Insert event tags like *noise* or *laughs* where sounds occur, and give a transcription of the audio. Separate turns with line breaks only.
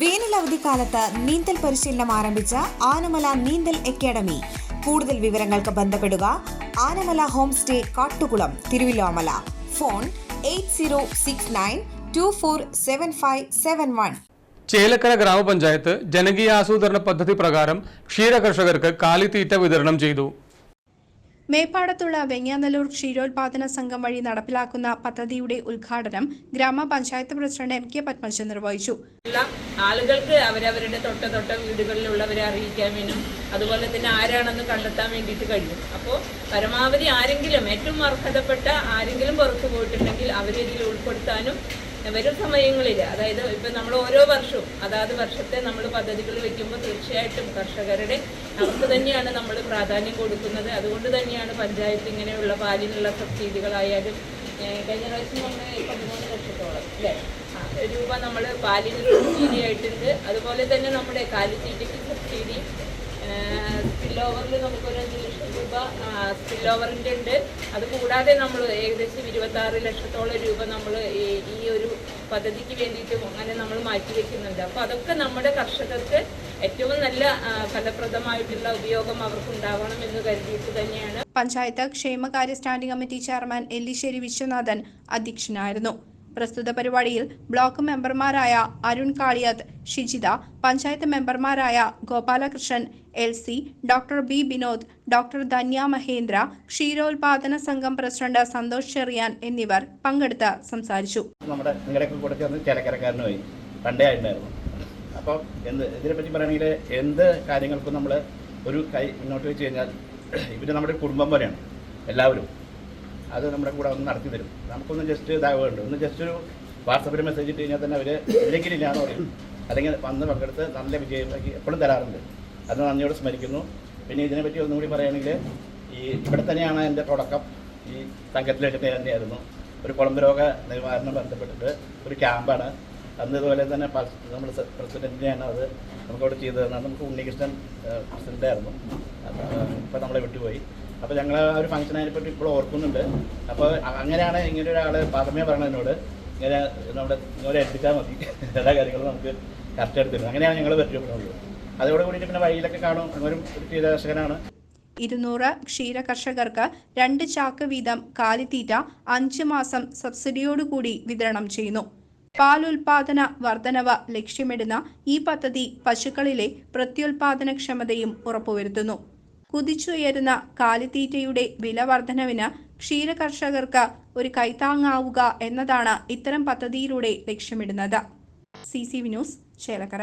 വേനൽ അവധിക്കാലത്ത് നീന്തൽ പരിശീലനം ആരംഭിച്ച ആനമല നീന്തൽ അക്കാദമി. കൂടുതൽ വിവരങ്ങൾക്ക് ബന്ധപ്പെടുക Anamala home stay Kattukulam Thiruvilwamala. Phone eight
Chelakkara ഗ്രാമപഞ്ചായത്ത് ജനകീയ ആസൂത്രണ പദ്ധതി പ്രകാരം ക്ഷീരകർഷകർക്ക് കാലിത്തീറ്റ വിതരണം ചെയ്തു.
മേപ്പാടത്തുള്ള വെങ്ങാനല്ലൂർ ക്ഷീരോത്പാദന സംഘം വഴി നടപ്പിലാക്കുന്ന പദ്ധതിയുടെ ഉദ്ഘാടനം ഗ്രാമപഞ്ചായത്ത് പ്രസിഡന്റ് എം കെ പത്മജൻ നിർവഹിച്ചു.
ആളുകൾക്ക് അവരവരുടെ തൊട്ട തൊട്ട വീടുകളിലുള്ളവരെ അറിയിക്കാൻ വേണ്ടും അതുപോലെ തന്നെ ആരാണെന്ന് കണ്ടെത്താൻ വേണ്ടിയിട്ട് കഴിയും. അപ്പോൾ പരമാവധി ആരെങ്കിലും ഏറ്റവും അർഹതപ്പെട്ട ആരെങ്കിലും പുറത്തു പോയിട്ടുണ്ടെങ്കിൽ അവരെ ഇതിൽ ഉൾപ്പെടുത്താനും വരും സമയങ്ങളിൽ അതായത് ഇപ്പം നമ്മൾ ഓരോ വർഷവും അതാത് വർഷത്തെ നമ്മൾ പദ്ധതികൾ വയ്ക്കുമ്പോൾ തീർച്ചയായിട്ടും കർഷകരുടെ അവർക്ക് തന്നെയാണ് നമ്മൾ പ്രാധാന്യം കൊടുക്കുന്നത്. അതുകൊണ്ട് തന്നെയാണ് പഞ്ചായത്ത് ഇങ്ങനെയുള്ള പാലിനുള്ള സബ്സിഡികളായാലും കഴിഞ്ഞ പ്രാവശ്യം നമ്മൾ പതിമൂന്ന് ലക്ഷത്തോളം അല്ലേ? രൂപ നമ്മൾ പാലിന് സബ്സിഡി ആയിട്ടുണ്ട് അതുപോലെ തന്നെ നമ്മുടെ കാലിത്തീറ്റയ്ക്ക് സബ്സിഡി സ്പിൽ ഓവറിൽ നമുക്കൊരു അഞ്ച് ലക്ഷം രൂപ സ്പിൽ ഓവറിന്റെ ഉണ്ട്. അത് കൂടാതെ നമ്മൾ ഏകദേശം ഇരുപത്തി ആറ് ലക്ഷത്തോളം രൂപ നമ്മൾ ഈ ഒരു പദ്ധതിക്ക് വേണ്ടിയിട്ട് അങ്ങനെ നമ്മൾ മാറ്റിവെക്കുന്നുണ്ട് അപ്പൊ അപ്പോൾ അതൊക്കെ നമ്മുടെ കർഷകർക്ക് ഏറ്റവും നല്ല ഫലപ്രദമായിട്ടുള്ള ഉപയോഗം അവർക്ക് ഉണ്ടാവണം എന്ന് കരുതിയിട്ട് തന്നെയാണ്.
പഞ്ചായത്ത് ക്ഷേമകാര്യ standing committee chairman Ellissery Viswanathan അധ്യക്ഷനായിരുന്നു. പ്രസ്തുത പരിപാടിയിൽ ബ്ലോക്ക് മെമ്പർമാരായ അരുൺ കാളിയത്ത് ഷിജിത പഞ്ചായത്ത് മെമ്പർമാരായ Gopalakrishnan L C doctor B Vinod doctor Dhanya Mahendra ക്ഷീരോത്പാദന സംഘം പ്രസിഡന്റ് സന്തോഷ് ചെറിയാൻ എന്നിവർ പങ്കെടുത്ത് സംസാരിച്ചു.
നമ്മുടെ അപ്പോൾ എന്ത് ഇതിനെപ്പറ്റി പറയുകയാണെങ്കിൽ എന്ത് കാര്യങ്ങൾക്കും നമ്മൾ ഒരു കൈ മുന്നോട്ട് വെച്ച് കഴിഞ്ഞാൽ ഇവർ നമ്മുടെ കുടുംബം പോലെയാണ്. എല്ലാവരും. അത് നമ്മുടെ കൂടെ ഒന്ന് നടത്തി തരും. നമുക്കൊന്ന് ജസ്റ്റ് ഇതാവുകയുണ്ട് ഒന്ന് ജസ്റ്റ് ഒരു വാട്സപ്പിൽ മെസ്സേജ് ഇട്ട് കഴിഞ്ഞാൽ തന്നെ അവർ ഇല്ലെങ്കിൽ ഇല്ലാന്ന് പറയും. അല്ലെങ്കിൽ വന്ന് പങ്കെടുത്ത് നല്ല വിജയമാക്കി എപ്പോഴും തരാറുണ്ട്. അത് നന്ദിയോട് സ്മരിക്കുന്നു. പിന്നെ ഇതിനെപ്പറ്റി ഒന്നും കൂടി പറയുകയാണെങ്കിൽ ഈ ഇവിടെ തന്നെയാണ് എന്റെ തുടക്കം. ഈ സംഘത്തിലേക്ക് തന്നെയായിരുന്നു. ഒരു കുളമ്പ് രോഗ നിവാരണം ബന്ധപ്പെട്ടിട്ട് ഒരു ക്യാമ്പാണ്. അന്ന് ഇതുപോലെ തന്നെ നമ്മൾ പ്രസിഡന്റിനെയാണ് അത് നമുക്കവിടെ ചെയ്തു തന്നത് നമുക്ക് ഉണ്ണികൃഷ്ണൻ പ്രസിഡന്റായിരുന്നു ഇപ്പം നമ്മളെ വിട്ടുപോയി. അപ്പോൾ ഞങ്ങൾ ആ ഒരു ഫംഗ്ഷൻ അതിനെപ്പറ്റി ഇപ്പോൾ ഓർക്കുന്നുണ്ട്. അപ്പോൾ അങ്ങനെയാണ് ഇങ്ങനെ ഒരാൾ പാതമേ പറഞ്ഞതിനോട് ഇങ്ങനെ നമ്മുടെ ഇങ്ങനെ എത്തിച്ചാൽ മതി. *laughs* എല്ലാ കാര്യങ്ങളും നമുക്ക് കറക്റ്റ് എടുത്തിരുന്നു അങ്ങനെയാണ് ഞങ്ങൾ പറ്റിയപ്പെടുന്നത് അതോട് കൂടിയിട്ട് പിന്നെ വഴിയിലൊക്കെ കാണും. ഒരു കീടനാശകനാണ്
ഇരുന്നൂറ് ക്ഷീര കർഷകർക്ക് രണ്ട് ചാക്ക് വീതം കാലിത്തീറ്റ അഞ്ച് മാസം സബ്സിഡിയോടുകൂടി വിതരണം ചെയ്യുന്നു. പാൽ ഉൽപാദന വർധനവ് ലക്ഷ്യമിടുന്ന ഈ പദ്ധതി പശുക്കളിലെ പ്രത്യുൽപാദനക്ഷമതയും ഉറപ്പുവരുത്തുന്നു. കുതിച്ചുയരുന്ന കാലിത്തീറ്റയുടെ വില വർധനവിന് ക്ഷീര കർഷകർക്ക് ഒരു കൈത്താങ്ങാവുക എന്നതാണ് ഇത്തരം പദ്ധതിയിലൂടെ ലക്ഷ്യമിടുന്നത്. C C V news Chelakkara.